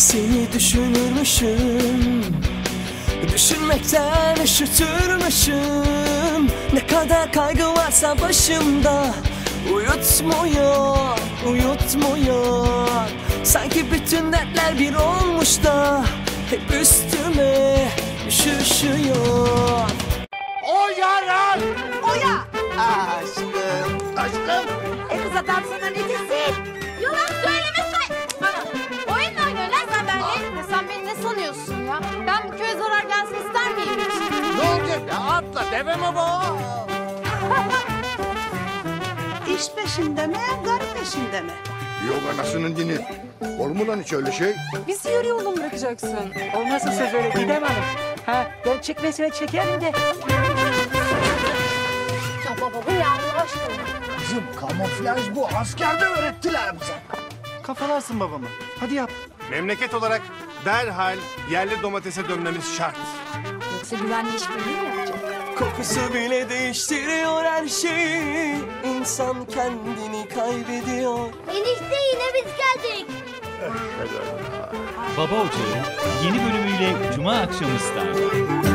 Seni düşünürmüşüm Düşünmekten üşütürmüşüm Ne kadar kaygı varsa başımda Uyutmuyor, uyutmuyor Sanki bütün dertler bir olmuş da Hep üstüme üşüşüyor O yaran! Oya! Aşkım, aşkım. E kız adam sana ne desin? Deve mi bu? İş peşinde mi, garip peşinde mi? Yok anasının dini. Olur mu lan hiç öyle şey? Bizi yarı yolda mı bırakacaksın? Olmazsa söz öyle Didem Hanım. Ha, ben çekmesine çekerim de. Ya baba bu ya Allah aşkına. Kızım kamuflaj bu. Askerde öğrettiler bize. Kafalarsın babamı. Hadi yap. Memleket olarak derhal yerli domatese dönmemiz şart. Yoksa güvenli işbirliği mi yapacak? Kokusu bile değiştiriyor her şeyi İnsan kendini kaybediyor Enişte yine biz geldik. Baba Ocağı yeni bölümüyle Cuma akşamı Star'da.